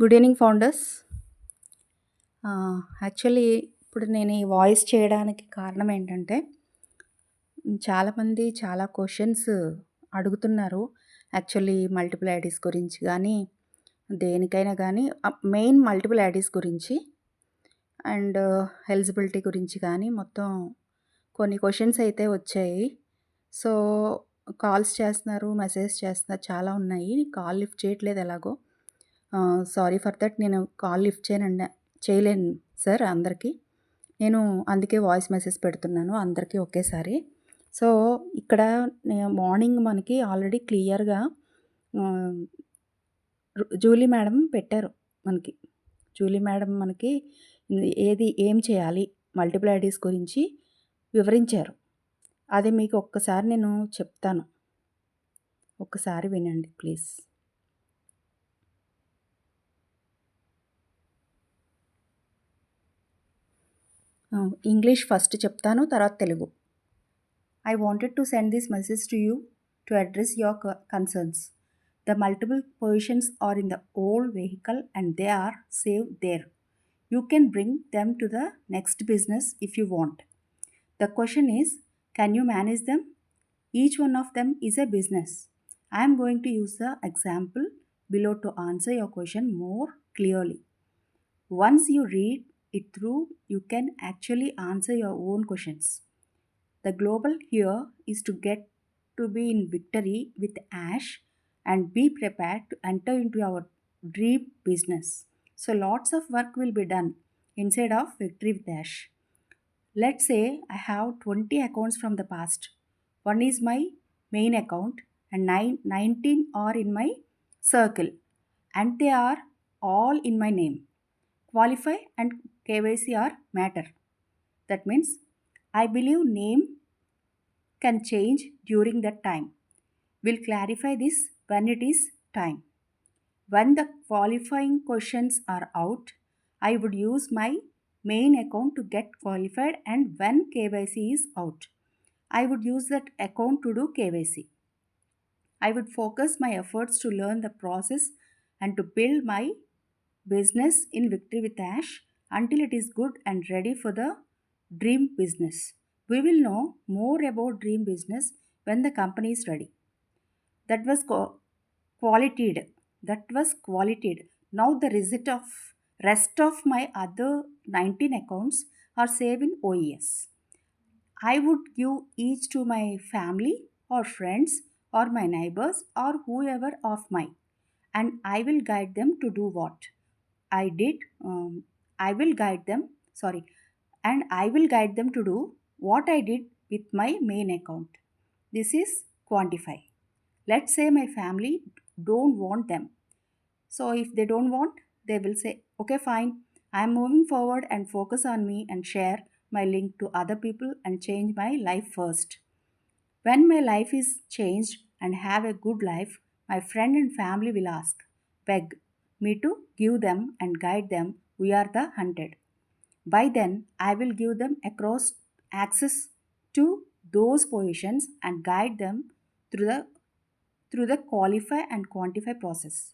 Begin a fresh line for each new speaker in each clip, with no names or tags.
Good evening founders. Actually ఇప్పుడు నేను ఈ వాయిస్ చేయడానికి కారణం ఏంటంటే చాలామంది చాలా క్వశ్చన్స్ అడుగుతున్నారు. యాక్చువల్లీ మల్టిపుల్ ఐడీస్ గురించి కానీ దేనికైనా కానీ మెయిన్ మల్టిపుల్ ఐడీస్ గురించి అండ్ ఎలిజిబిలిటీ గురించి కానీ మొత్తం కొన్ని క్వశ్చన్స్ అయితే వచ్చాయి. సో కాల్స్ చేస్తున్నారు మెసేజ్ చేస్తున్నారు చాలా ఉన్నాయి. కాల్ లిఫ్ట్ చేయట్లేదు ఎలాగో. సారీ ఫర్ దట్ నేను కాల్ లిఫ్ట్ చేయనండి చేయలేను సార్ అందరికీ. నేను అందుకే వాయిస్ మెసేజ్ పెడుతున్నాను అందరికీ ఒకేసారి. సో ఇక్కడ మార్నింగ్ మనకి ఆల్రెడీ క్లియర్గా జూలీ మేడం పెట్టారు మనకి. జూలీ మేడం మనకి ఏది ఏం చేయాలి మల్టిపుల్ ఐడీస్ గురించి వివరించారు. అది మీకు ఒక్కసారి నేను చెప్తాను. ఒక్కసారి వినండి ప్లీజ్. ఇంగ్లీష్ ఫస్ట్ చెప్తాను తర్వాత Telugu. I wanted to send this message to you to address your concerns the multiple positions are in the old vehicle and they are save there you can bring them to the next business if you want the question is can you manage them each one of them is a business I am going to use the example below to answer your question more clearly. Once you read it through, you can actually answer your own questions. The global here is to get to be in victory with Ash and be prepared to enter into our dream business. So, lots of work will be done inside of Victory with Ash. Let's say I have 20 accounts from the past. One is my main account and nine, 19 are in my circle and they are all in my name. Qualify and KYC are matter. That means I believe name can change during that time. We'll clarify this when it is time. When the qualifying questions are out, I would use my main account to get qualified and when KYC is out, I would use that account to do KYC. I would focus my efforts to learn the process and to build my business in Victory with Ash until it is good and ready for the dream business. We will know more about dream business when the company is ready. That was qualified. That was qualified. Now the result of rest of my other 19 accounts are saved in OES. I would give each to my family or friends or my neighbors or whoever of my and i will guide them to do what i did um, i will guide them sorry and i will guide them to do what i did with my main account. This is quantify. Let's say my family don't want them. So if they don't want they will say okay fine. I am moving forward and focus on me and share my link to other people and change my life first. When my life is changed and have a good life, my friend and family will ask, beg me to give them and guide them. We are the hunted. By then, I will give them across access to those positions and guide them through the through the qualify and quantify process.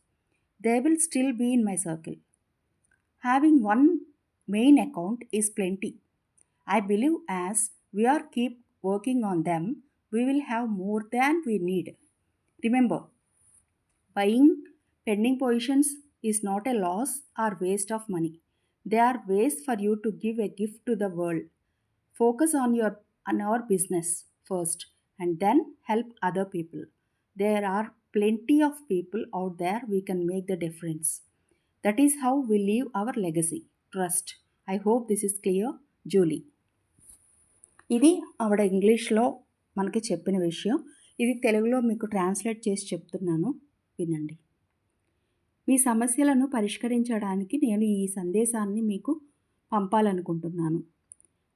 They will still be in my circle. Having one main account is plenty. I believe as we are keep working on them, we will have more than we need. Remember, buying pending positions is not a loss or waste of money they are ways for you to give a gift to the world focus on your own our business first and then help other people there are plenty of people out there we can make the difference that is how we leave our legacy trust i hope this is clear julie ఇది ఆవిడ ఇంగ్లీష్లో మనకి చెప్పిన విషయం ఇది తెలుగులో మీకు translate చేసి చెప్తున్నాను వినండి మీ సమస్యలను పరిష్కరించడానికి నేను ఈ సందేశాన్ని మీకు పంపాలనుకుంటున్నాను.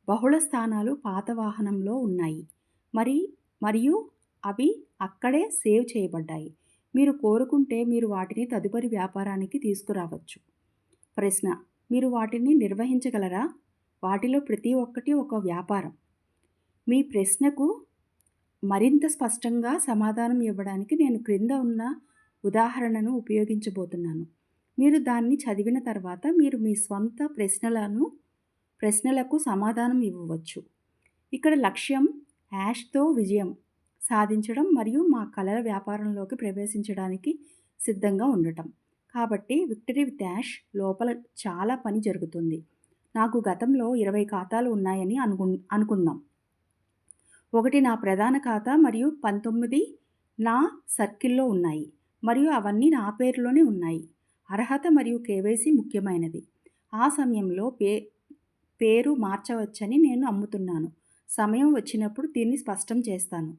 బహుళ స్థానాలు పాత వాహనంలో ఉన్నాయి. మరి మరియు అవి అక్కడే సేవ్ చేయబడ్డాయి. మీరు కోరుకుంటే మీరు వాటిని తదుపరి వ్యాపారానికి తీసుకురావచ్చు. ప్రశ్న మీరు వాటిని నిర్వహించగలరా? వాటిలో ప్రతి ఒక్కటి ఒక వ్యాపారం. మీ ప్రశ్నకు మరింత స్పష్టంగా సమాధానం ఇవ్వడానికి నేను క్రింద ఉన్న ఉదాహరణను ఉపయోగించబోతున్నాను. మీరు దాన్ని చదివిన తర్వాత మీరు మీ స్వంత ప్రశ్నలను ప్రశ్నలకు సమాధానం ఇవ్వవచ్చు. ఇక్కడ లక్ష్యం యాష్తో విజయం సాధించడం మరియు మా కళల వ్యాపారంలోకి ప్రవేశించడానికి సిద్ధంగా ఉండటం. కాబట్టి విక్టరీ విత్ యాష్ లోపల చాలా పని జరుగుతుంది. నాకు గతంలో ఇరవై ఖాతాలు ఉన్నాయని అనుకు అనుకుందాం. ఒకటి నా ప్రధాన ఖాతా మరియు పంతొమ్మిది నా సర్కిల్లో ఉన్నాయి. మరియు అవన్నీ నా పేరులోనే ఉన్నాయి. అర్హత మరియు కేవైసీ ముఖ్యమైనది. ఆ సమయంలో పే పేరు మార్చవచ్చని నేను నమ్ముతున్నాను. సమయం వచ్చినప్పుడు దీన్ని స్పష్టం చేస్తాను.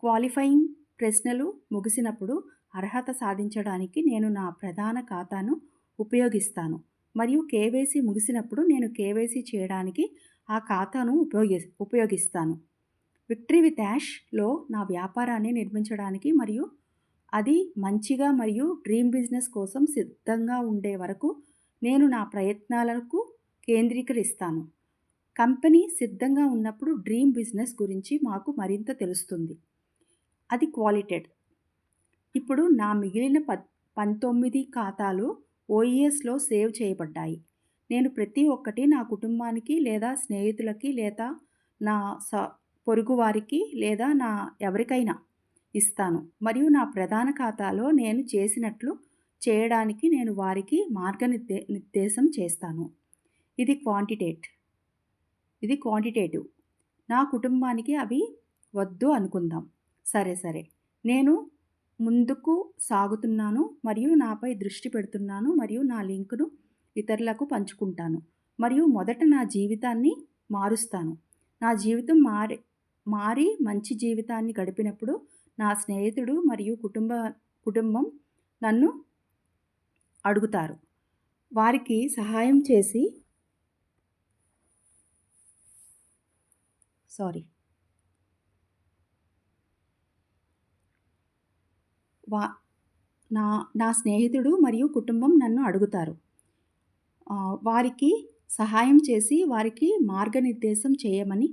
క్వాలిఫైయింగ్ ప్రశ్నలు ముగిసినప్పుడు అర్హత సాధించడానికి నేను నా ప్రధాన ఖాతాను ఉపయోగిస్తాను. మరియు కేవైసీ ముగిసినప్పుడు నేను కేవైసీ చేయడానికి ఆ ఖాతాను ఉపయోగి ఉపయోగిస్తాను. విక్టరీ విత్ యాష్లో నా వ్యాపారాన్ని నిర్మించడానికి మరియు అది మంచిగా మరియు డ్రీమ్ బిజినెస్ కోసం సిద్ధంగా ఉండే వరకు నేను నా ప్రయత్నాలకు కేంద్రీకరిస్తాను. కంపెనీ సిద్ధంగా ఉన్నప్పుడు డ్రీమ్ బిజినెస్ గురించి మాకు మరింత తెలుస్తుంది. అది క్వాలిటెడ్. ఇప్పుడు నా మిగిలిన ప పంతొమ్మిది ఖాతాలు ఓఈఎస్లో సేవ్ చేయబడ్డాయి. నేను ప్రతి ఒక్కటి నా కుటుంబానికి లేదా స్నేహితులకి లేదా నా స పొరుగువారికి లేదా నా ఎవరికైనా ఇస్తాను. మరియు నా ప్రధాన ఖాతాలో నేను చేసినట్లు చేయడానికి నేను వారికి మార్గనిర్దే నిర్దేశం చేస్తాను. ఇది క్వాంటిటేట్ ఇది క్వాంటిటేటివ్. నా కుటుంబానికి అవి వద్దు అనుకుందాం. సరే సరే. నేను ముందుకు సాగుతున్నాను మరియు నాపై దృష్టి పెడుతున్నాను మరియు నా లింకును ఇతరులకు పంచుకుంటాను. మరియు మొదట నా జీవితాన్ని మారుస్తాను. నా జీవితం మారి మారి మంచి జీవితాన్ని గడిపినప్పుడు నా స్నేహితుడు మరియు కుటుంబ కుటుంబం నన్ను అడుగుతారు. వారికి సహాయం చేసి సారీ. వా నా నా స్నేహితుడు మరియు కుటుంబం నన్ను అడుగుతారు. వారికి సహాయం చేసి వారికి మార్గనిర్దేశం చేయమని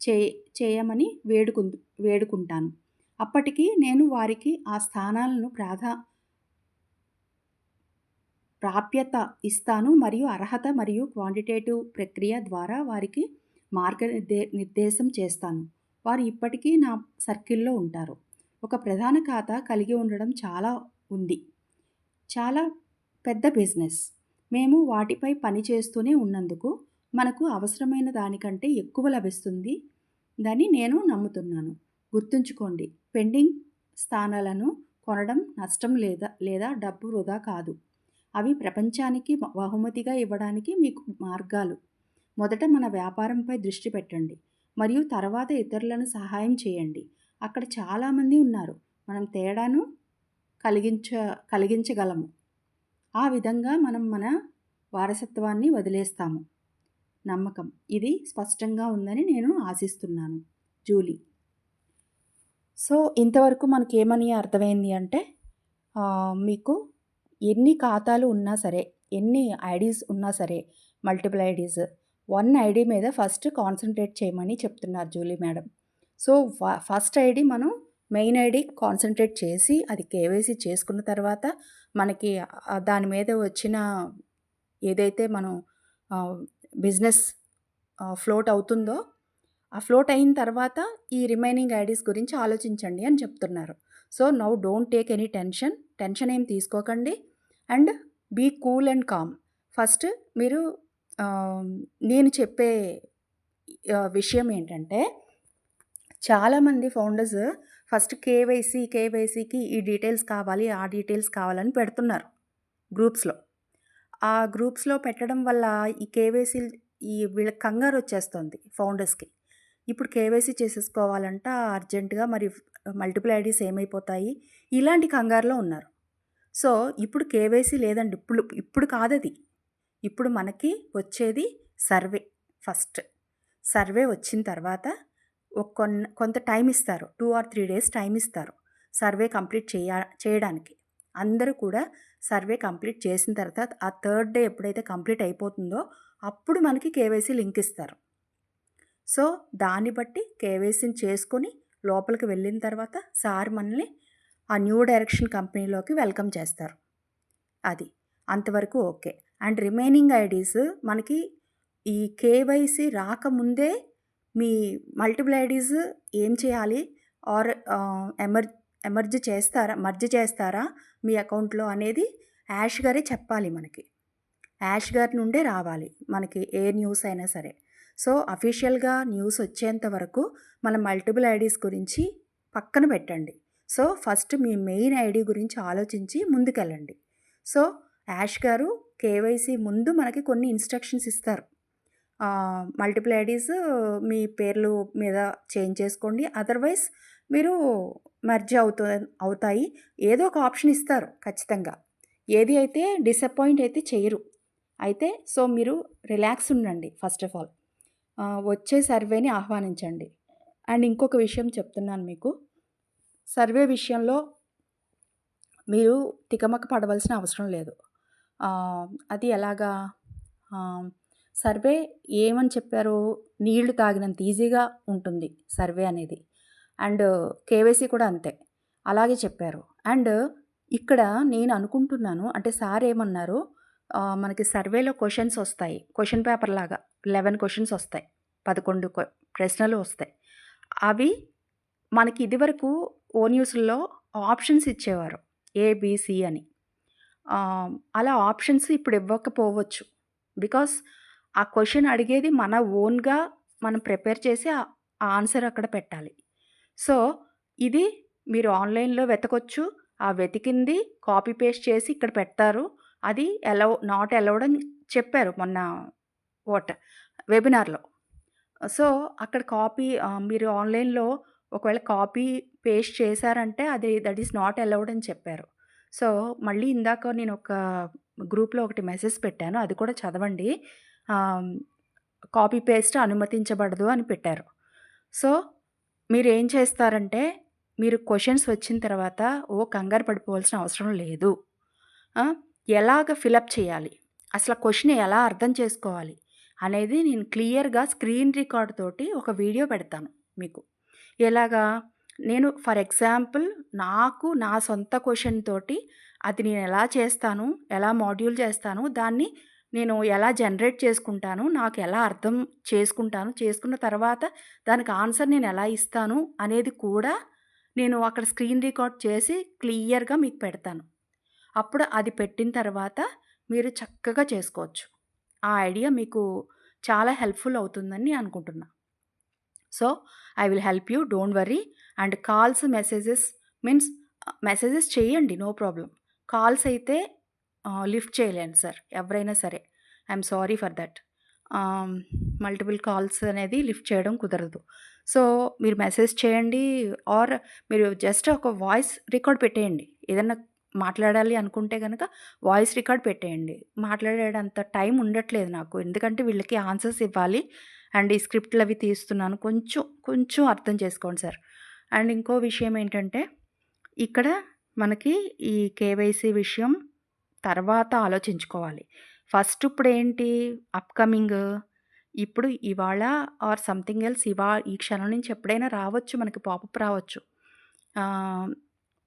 చే చేయమని వేడుకు వేడుకుంటాను. అప్పటికి నేను వారికి ఆ స్థానాలను ప్రాధా ప్రాప్యత ఇస్తాను మరియు అర్హత మరియు క్వాంటిటేటివ్ ప్రక్రియ ద్వారా వారికి మార్గనిర్దే నిర్దేశం చేస్తాను. వారు ఇప్పటికీ నా సర్కిల్లో ఉంటారు. ఒక ప్రధాన ఖాతా కలిగి ఉండడం చాలా ఉంది. చాలా పెద్ద బిజినెస్. మేము వాటిపై పని చేస్తూనే ఉన్నందుకు మనకు అవసరమైన దానికంటే ఎక్కువ లభిస్తుంది దని నేను నమ్ముతున్నాను. గుర్తుంచుకోండి. పెండింగ్ స్థానాలను కొనడం నష్టం లేదా లేదా డబ్బు వృధా కాదు. అవి ప్రపంచానికి బహుమతిగా ఇవ్వడానికి మీకు మార్గాలు. మొదట మన వ్యాపారంపై దృష్టి పెట్టండి. మరియు తర్వాత ఇతరులను సహాయం చేయండి. అక్కడ చాలామంది ఉన్నారు. మనం తేడాను కలిగించ కలిగించగలము. ఆ విధంగా మనం మన వారసత్వాన్ని వదిలేస్తాము. నమ్మకం. ఇది స్పష్టంగా ఉందని నేను ఆశిస్తున్నాను. జూలీ సో ఇంతవరకు మనకేమని అర్థమైంది అంటే మీకు ఎన్ని ఖాతాలు ఉన్నా సరే ఎన్ని ఐడీస్ ఉన్నా సరే మల్టిపుల్ ఐడీస్ వన్ ఐడి మీద ఫస్ట్ కాన్సన్ట్రేట్ చేయమని చెప్తున్నారు Julie madam. So first ID మనం మెయిన్ ఐడి కాన్సన్ట్రేట్ చేసి అది కేవైసీ చేసుకున్న తర్వాత మనకి దాని మీద వచ్చిన ఏదైతే మనం బిజినెస్ ఫ్లోట్ అవుతుందో ఆ ఫ్లోట్ అయిన తర్వాత ఈ రిమైనింగ్ ఐడీస్ గురించి ఆలోచించండి అని చెప్తున్నారు. So now don't take any tension. Tension ఏం తీసుకోకండి. And be cool and calm. First మీరు నేను చెప్పే విషయం ఏంటంటే చాలామంది ఫౌండర్స్ ఫస్ట్ కేవైసీ కేవైసీకి ఈ డీటెయిల్స్ కావాలి ఆ డీటెయిల్స్ కావాలని పెడుతున్నారు గ్రూప్స్లో. ఆ గ్రూప్స్లో పెట్టడం వల్ల ఈ కేవైసీ ఈ వీళ్ళ కంగారు వచ్చేస్తుంది ఫౌండర్స్కి. ఇప్పుడు కేవైసీ చేసేసుకోవాలంట అర్జెంటుగా మరి మల్టిపుల్ ఐడీస్ ఏమైపోతాయి? ఇలాంటి కంగారులో ఉన్నారు. సో ఇప్పుడు కేవైసీ లేదండి. ఇప్పుడు ఇప్పుడు కాదది. ఇప్పుడు మనకి వచ్చేది సర్వే ఫస్ట్. సర్వే వచ్చిన తర్వాత ఒక కొంత టైం ఇస్తారు. Two or three days time ఇస్తారు. సర్వే కంప్లీట్ చేయ చేయడానికి. అందరూ కూడా సర్వే కంప్లీట్ చేసిన తర్వాత ఆ థర్డ్ డే ఎప్పుడైతే కంప్లీట్ అయిపోతుందో అప్పుడు మనకి కేవైసీ లింక్ ఇస్తారు. సో దాన్ని బట్టి కేవైసీని చేసుకొని లోపలికి వెళ్ళిన తర్వాత సార్ మనల్ని ఆ న్యూ డైరెక్షన్ కంపెనీలోకి వెల్కమ్ చేస్తారు. అది అంతవరకు ఓకే. అండ్ రిమైనింగ్ ఐడీస్ మనకి ఈ కేవైసీ రాకముందే మీ మల్టిపుల్ ఐడీస్ ఏం చేయాలి? ఆర్ ఎమర్ ఎమర్జ్ చేస్తారా? మర్జ్ చేస్తారా మీ అకౌంట్లో అనేది యాష్ గారే చెప్పాలి మనకి. యాష్ గారి నుండే రావాలి మనకి ఏ న్యూస్ అయినా సరే. సో అఫీషియల్గా న్యూస్ వచ్చేంత వరకు మన మల్టిపుల్ ఐడీస్ గురించి పక్కన పెట్టండి. సో ఫస్ట్ మీ మెయిన్ ఐడి గురించి ఆలోచించి ముందుకెళ్ళండి. సో యాష్ గారు కేవైసీ ముందు మనకి కొన్ని ఇన్స్ట్రక్షన్స్ ఇస్తారు. మల్టిపుల్ ఐడీస్ మీ పేర్లు మీద చేంజ్ చేసుకోండి. అదర్వైజ్ మీరు మర్జ్ అవుతూ అవుతాయి. ఏదో ఒక ఆప్షన్ ఇస్తారు ఖచ్చితంగా. ఏది అయితే డిసప్పాయింట్ అయితే చేయరు. అయితే సో మీరు రిలాక్స్ ఉండండి ఫస్ట్ ఆఫ్ ఆల్. వచ్చే సర్వేని ఆహ్వానించండి. అండ్ ఇంకొక విషయం చెప్తున్నాను మీకు. సర్వే విషయంలో మీరు తికమక పడవలసిన అవసరం లేదు. అది ఎలాగా? సర్వే ఏమని చెప్పారు? నీళ్ళు తాగినంత ఈజీగా ఉంటుంది సర్వే అనేది. అండ్ కేవైసీ కూడా అంతే. అలాగే చెప్పారు. అండ్ ఇక్కడ నేను అనుకుంటున్నాను అంటే సార్ ఏమన్నారు? మనకి సర్వేలో క్వశ్చన్స్ వస్తాయి. క్వశ్చన్ పేపర్ లాగా లెవెన్ క్వశ్చన్స్ వస్తాయి. పదకొండు ప్రశ్నలు వస్తాయి. అవి మనకి ఇదివరకు ఓ న్యూస్లో ఆప్షన్స్ ఇచ్చేవారు. ఏబిసి అని. అలా ఆప్షన్స్ ఇప్పుడు ఇవ్వకపోవచ్చు. బికాస్ ఆ క్వశ్చన్ అడిగేది మన ఓన్గా మనం ప్రిపేర్ చేసి ఆ ఆన్సర్ అక్కడ పెట్టాలి. సో ఇది మీరు ఆన్లైన్లో వెతకొచ్చు. ఆ వెతికింది కాపీ పేస్ట్ చేసి ఇక్కడ పెడతారు. అది ఎలవ్ నాట్ అలౌడ్ అని చెప్పారు మొన్న వాట్ వెబినార్లో. సో అక్కడ కాపీ మీరు ఆన్లైన్లో ఒకవేళ కాపీ పేస్ట్ చేశారంటే అది దట్ ఈస్ నాట్ అలౌడ్ అని చెప్పారు. సో మళ్ళీ ఇందాక నేను ఒక గ్రూప్లో ఒకటి మెసేజ్ పెట్టాను అది కూడా చదవండి. కాపీ పేస్ట్ అనుమతించబడదు అని పెట్టారు. సో మీరు ఏం చేస్తారంటే మీరు క్వశ్చన్స్ వచ్చిన తర్వాత ఓ కంగారు పడిపోవాల్సిన అవసరం లేదు. ఎలాగ ఫిలప్ చేయాలి? అసలు క్వశ్చన్ ఎలా అర్థం చేసుకోవాలి? అనేది నేను క్లియర్గా స్క్రీన్ రికార్డ్ తోటి ఒక వీడియో పెడతాను మీకు. ఎలాగా? నేను ఫర్ ఎగ్జాంపుల్ నాకు నా సొంత క్వశ్చన్ తోటి అది నేను ఎలా చేస్తాను ఎలా మాడ్యూల్ చేస్తాను దాన్ని నేను ఎలా జనరేట్ చేసుకుంటాను నాకు ఎలా అర్థం చేసుకుంటాను చేసుకున్న తర్వాత దానికి ఆన్సర్ నేను ఎలా ఇస్తాను అనేది కూడా నేను అక్కడ స్క్రీన్ రికార్డ్ చేసి క్లియర్గా మీకు పెడతాను. అప్పుడు అది పెట్టిన తర్వాత మీరు చక్కగా చేసుకోవచ్చు. ఆ ఐడియా మీకు చాలా హెల్ప్ఫుల్ అవుతుందని అనుకుంటున్నా. So I will help you don't worry. And calls messages means messages చేయండి నో ప్రాబ్లం కాల్స్ అయితే లిఫ్ట్ చేయలేను సార్ ఎవరైనా సరే. I'm sorry for that. Multiple calls అనేది లిఫ్ట్ చేయడం కుదరదు. సో మీరు మెసేజ్ చేయండి ఆర్ మీరు జస్ట్ ఒక వాయిస్ రికార్డ్ పెట్టేయండి. ఏదైనా మాట్లాడాలి అనుకుంటే కనుక వాయిస్ రికార్డ్ పెట్టేయండి. మాట్లాడేటంత టైం ఉండట్లేదు నాకు. ఎందుకంటే వీళ్ళకి ఆన్సర్స్ ఇవ్వాలి. అండ్ ఈ స్క్రిప్ట్లు అవి తీస్తున్నాను. కొంచెం కొంచెం అర్థం చేసుకోండి సార్. అండ్ ఇంకో విషయం ఏంటంటే ఇక్కడ మనకి ఈ కేవైసీ విషయం తర్వాత ఆలోచించుకోవాలి. ఫస్ట్ ఇప్పుడు ఏంటి? అప్కమింగ్. ఇప్పుడు ఇవాళ ఆర్ సంథింగ్ ఎల్స్ ఇవా ఈ క్షణం నుంచి ఎప్పుడైనా రావచ్చు మనకి పాపప్ రావచ్చు.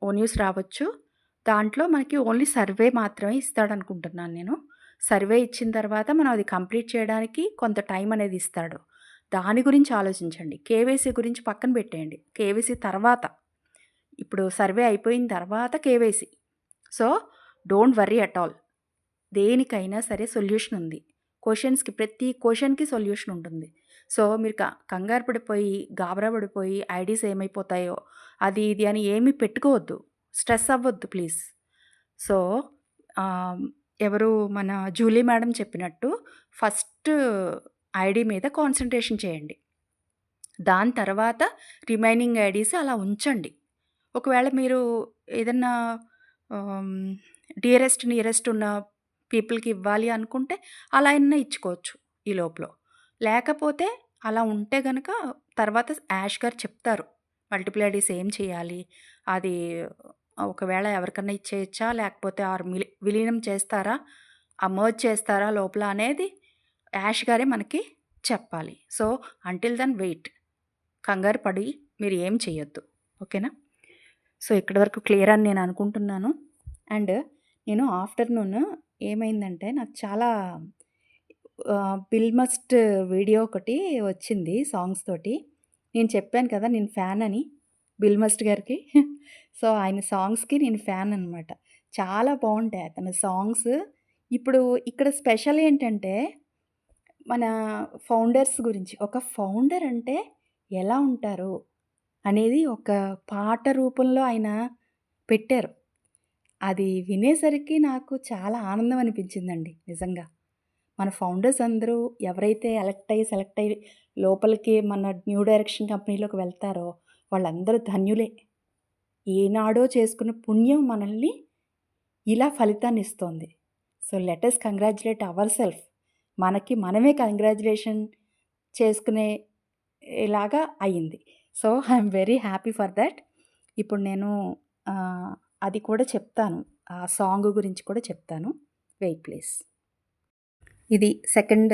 ఓ న్యూస్ రావచ్చు. దాంట్లో మనకి ఓన్లీ సర్వే మాత్రమే ఇస్తాడు అనుకుంటున్నాను నేను. సర్వే ఇచ్చిన తర్వాత మనం అది కంప్లీట్ చేయడానికి కొంత టైం అనేది ఇస్తాడు. దాని గురించి ఆలోచించండి. కేవైసీ గురించి పక్కన పెట్టేయండి. కేవైసీ తర్వాత. ఇప్పుడు సర్వే అయిపోయిన తర్వాత KYC. So don't worry at all. దేనికైనా సరే సొల్యూషన్ ఉంది. క్వశ్చన్స్కి ప్రతి క్వశ్చన్కి సొల్యూషన్ ఉంటుంది. సో మీరు కంగారు పడిపోయి గాబరా పడిపోయి ఐడీస్ ఏమైపోతాయో అది ఇది అని ఏమీ పెట్టుకోవద్దు. స్ట్రెస్ అవ్వద్దు ప్లీజ్. సో ఎవరు మన జూలీ మేడం చెప్పినట్టు ఫస్ట్ ఐడి మీద కాన్సన్ట్రేషన్ చేయండి. దాని తర్వాత రిమైనింగ్ ఐడీస్ అలా ఉంచండి. ఒకవేళ మీరు ఏదన్నా డియరెస్ట్ నియరెస్ట్ ఉన్న పీపుల్కి ఇవ్వాలి అనుకుంటే అలా అయినా ఇచ్చుకోవచ్చు ఈ లోపల. లేకపోతే అలా ఉంటే గనక తర్వాత యాష్ గారు చెప్తారు మల్టిపుల్ ఐడీస్ ఏం చేయాలి అది ఒకవేళ ఎవరికన్నా ఇచ్చేయచ్చా లేకపోతే ఆరు మిలి విలీనం చేస్తారా ఆ మర్జ్ చేస్తారా లోపల అనేది యాష్ గారే మనకి చెప్పాలి సో అంటిల్ దెన్ వెయిట్ కంగారు పడి మీరు ఏం చేయొద్దు ఓకేనా సో ఇక్కడి వరకు క్లియర్ అని నేను అనుకుంటున్నాను అండ్ నేను ఆఫ్టర్‌నూన్ ఏమైందంటే నాకు చాలా బిల్ మస్ట్ వీడియో ఒకటి వచ్చింది సాంగ్స్ తోటి. నేను చెప్పాను కదా! నేను ఫ్యాన్ అని బిల్ మస్ట్ గారికి. సో, ఆయన సాంగ్స్‌కి నేను ఫ్యాన్ అనమాట. చాలా బాగుంటాయి అతని సాంగ్స్. ఇప్పుడు ఇక్కడ స్పెషల్ ఏంటంటే, మన ఫౌండర్స్ గురించి. ఒక ఫౌండర్ అంటే ఎలా ఉంటారు? అనేది ఒక పాట రూపంలో ఆయన పెట్టారు. అది వినేసరికి నాకు చాలా ఆనందం అనిపించిందండి నిజంగా. మన ఫౌండర్స్ అందరూ ఎవరైతే ఎలక్ట్ అయ్యి, సెలెక్ట్ అయ్యి లోపలికి మన న్యూ డైరెక్షన్ కంపెనీలోకి వెళ్తారో వాళ్ళందరూ ధన్యులే. ఏనాడో చేసుకున్న పుణ్యం మనల్ని ఇలా ఫలితాన్ని ఇస్తోంది. So, letters congratulate our self. మనకి మనమే కంగ్రాచులేషన్ చేసుకునే ఇలాగా అయింది. So, I'm very happy for that. ఇప్పుడు నేను అది కూడా చెప్తాను. ఆ సాంగ్ గురించి కూడా చెప్తాను. Wait please. ఇది సెకండ్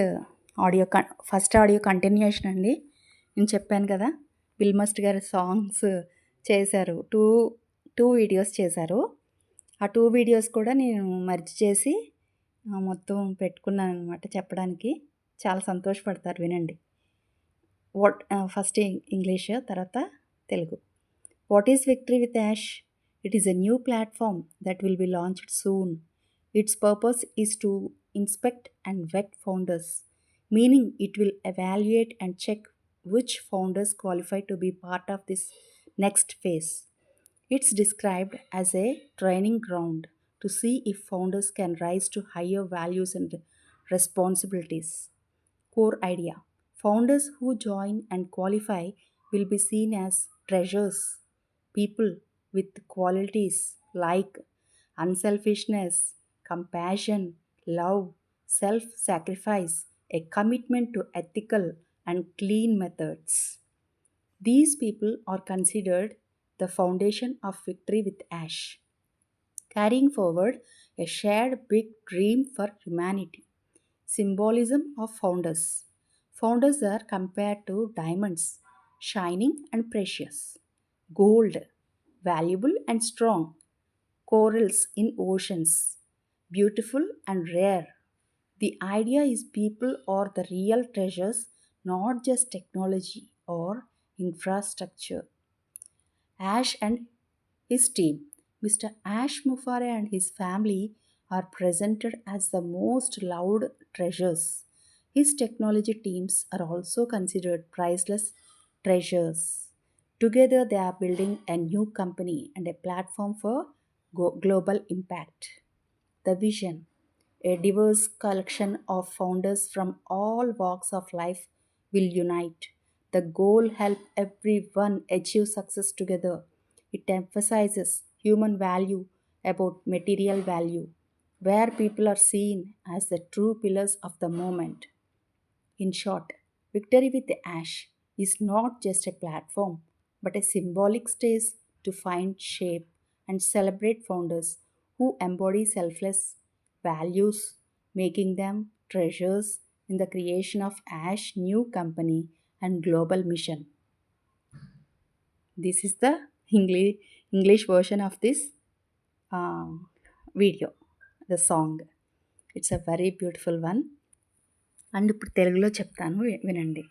ఆడియో కన్ ఫస్ట్ ఆడియో కంటిన్యూయేషన్ అండి. నేను చెప్పాను కదా! బిల్ మస్ట్ గారు సాంగ్స్ చేశారు. 2, 2 వీడియోస్ చేశారు. ఆ టూ వీడియోస్ కూడా నేను మెర్జ్ చేసి మొత్తం పెట్టుకున్నాను అనమాట చెప్పడానికి. చాలా సంతోషపడతారు వినండి. వాట్ ఫస్ట్ ఇంగ్లీష్ తర్వాత Telugu. What is victory with Ash? It is a new platform that will be launched soon. Its purpose is to inspect and vet founders, meaning it will evaluate and check which founders qualify to be part of this next phase. It's described as a training ground to see if founders can rise to higher values and responsibilities. Core idea Founders who join and qualify will be seen as treasures, people with qualities like unselfishness, compassion, love, self sacrifice, a commitment to ethical and clean methods. These people are considered the foundation of Victory with Ash, carrying forward a shared big dream for humanity. Symbolism of founders Founders are compared to diamonds, shining and precious, gold, valuable and strong, corals in oceans, beautiful and rare. The idea is people are the real treasures, not just technology or infrastructure. Ash and his team, Mr. Ash Mufare and his family, are presented as the most loved treasures. His technology teams are also considered priceless treasures. Together, they are building a new company and a platform for global impact. The vision a diverse collection of founders from all walks of life will unite. The goal help everyone achieve success together. It emphasizes human value about material value, where people are seen as the true pillars of the moment. In short, Victory with Ash is not just a platform, but a symbolic stage to find shape and celebrate founders who embody selfless values, making them treasures in the creation of Ash new company and global mission. This is the English English version of this video the song it's a very beautiful one and ఇప్పుడు తెలుగులో చెప్తాను వి- వినండి.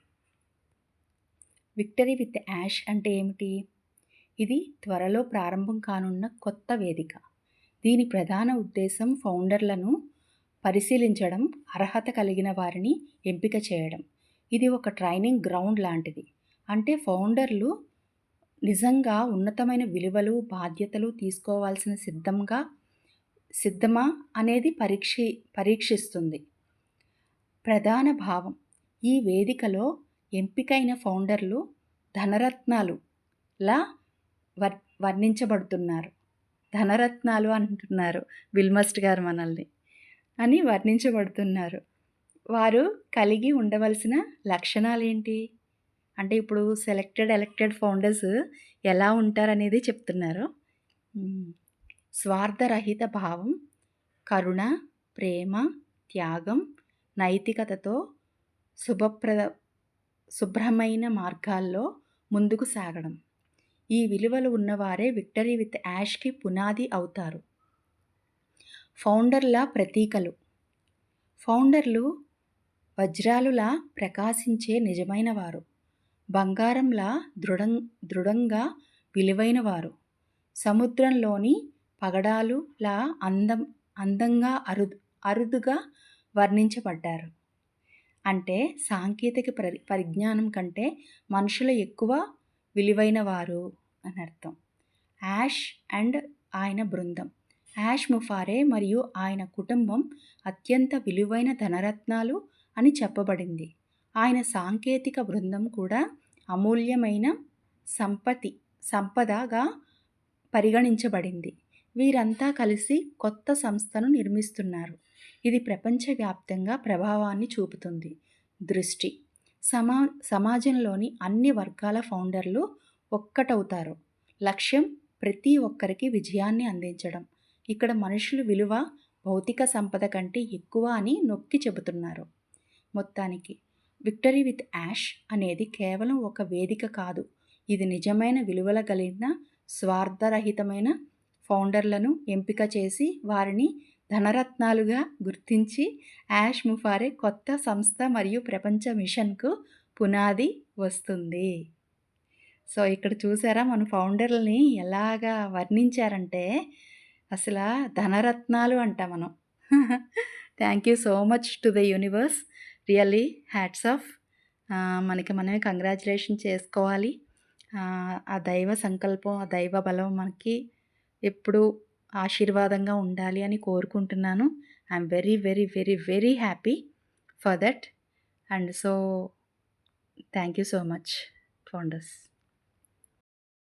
Victory with ash అంటే ఏమిటి? ఇది త్వరలో ప్రారంభం కానున్న కొత్త వేదిక. దీని ప్రధాన ఉద్దేశం ఫౌండర్లను పరిశీలించడం అర్హత కలిగిన వారిని ఎంపిక చేయడం. ఇది ఒక ట్రైనింగ్ గ్రౌండ్ లాంటిది. అంటే ఫౌండర్లు నిజంగా ఉన్నతమైన విలువలు బాధ్యతలు తీసుకోవాల్సిన సిద్ధంగా సిద్ధమా అనేది పరీక్షి పరీక్షిస్తుంది. ప్రధాన భావం ఈ వేదికలో ఎంపికైన ఫౌండర్లు ధనరత్నాలు లా వర్ వర్ణించబడుతున్నారు. ధనరత్నాలు అంటున్నారు విల్మస్ట్ గారు మనల్ని అని వర్ణించబడుతున్నారు. వారు కలిగి ఉండవలసిన లక్షణాలు ఏంటి అంటే ఇప్పుడు సెలెక్టెడ్ ఎలక్టెడ్ ఫౌండర్స్ ఎలా ఉంటారనేది చెప్తున్నారు. స్వార్థరహిత భావం కరుణ ప్రేమ త్యాగం నైతికతతో శుభప్రద శుభ్రమైన మార్గాల్లో ముందుకు సాగడం. ఈ విలువలు ఉన్నవారే విక్టరీ విత్ యాష్కి పునాది అవుతారు. ఫౌండర్ల ప్రతీకలు. ఫౌండర్లు వజ్రాలులా ప్రకాశించే నిజమైన వారు బంగారంలా దృఢం దృఢంగా విలువైన వారు సముద్రంలోని పగడాలులా అందం అందంగా అరుదు అరుదుగా వర్ణించబడ్డారు. అంటే సాంకేతిక పరి పరిజ్ఞానం కంటే మనుషులు ఎక్కువ విలువైన వారు అని అర్థం. యాష్ అండ్ ఆయన బృందం. యాష్ ముఫారే మరియు ఆయన కుటుంబం అత్యంత విలువైన ధనరత్నాలు అని చెప్పబడింది. ఆయన సాంకేతిక బృందం కూడా అమూల్యమైన సంపతి సంపదగా పరిగణించబడింది. వీరంతా కలిసి కొత్త సంస్థను నిర్మిస్తున్నారు. ఇది ప్రపంచవ్యాప్తంగా ప్రభావాన్ని చూపుతుంది. దృష్టి. సమా సమాజంలోని అన్ని వర్గాల ఫౌండర్లు ఒక్కటవుతారు. లక్ష్యం ప్రతి ఒక్కరికి విజయాన్ని అందించడం. ఇక్కడ మనుషులు విలువ భౌతిక సంపద కంటే ఎక్కువ అని నొక్కి చెబుతున్నారు. మొత్తానికి. విక్టరీ విత్ యాష్ అనేది కేవలం ఒక వేదిక కాదు. ఇది నిజమైన విలువల కలిగిన స్వార్థరహితమైన ఫౌండర్లను ఎంపిక చేసి వారిని ధనరత్నాలుగా గుర్తించి యాష్ ముఫారే కొత్త సంస్థ మరియు ప్రపంచ మిషన్కు పునాది వస్తుంది. సో ఇక్కడ చూసారా మన ఫౌండర్లని ఎలాగా వర్ణించారంటే అసలు ధనరత్నాలు అంట మనం. Thank you so much to the universe really hats off. మనకి మనమే కంగ్రాచులేషన్ చేసుకోవాలి. ఆ దైవ సంకల్పం ఆ దైవ బలం మనకి ఎప్పుడు ఆశీర్వాదంగా ఉండాలి అని కోరుకుంటున్నాను. I'm very very very very happy for that. And so thank you so much founders.